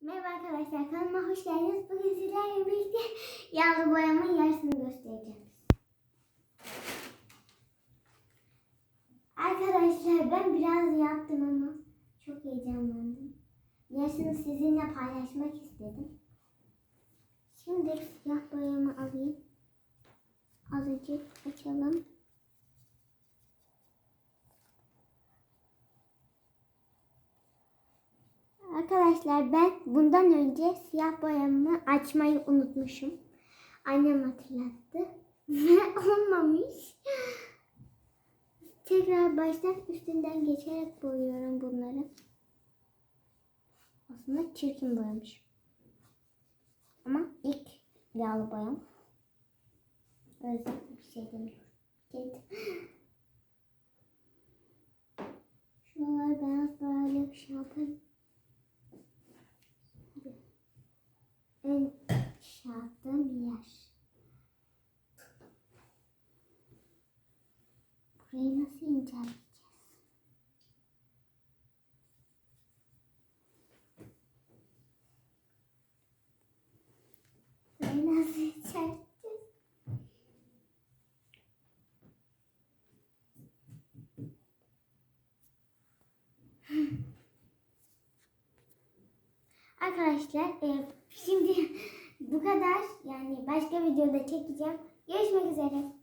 Merhaba arkadaşlar kanalıma hoş geldiniz. Bugün sizlerle birlikte yağlı boyamın yarısını göstereceğim. Arkadaşlar ben biraz yaptım ama çok heyecanlandım. Yarısını sizinle paylaşmak istedim. Şimdi siyah boyamı alayım. Azıcık açalım. Arkadaşlar ben bundan önce siyah boyamı açmayı unutmuşum. Annem hatırlattı. Ve olmamış. Tekrar baştan üstünden geçerek boyuyorum bunları. Aslında çirkin boyamış. Ama ilk yağlı boyam. Özel bir şey demiyorum. şartım yer. Burayı nasıl inceleyeceğiz? Burayı nasıl inceleyeceğiz? Arkadaşlar e, şimdi bu kadar. Yani başka videoda çekeceğim. Görüşmek üzere.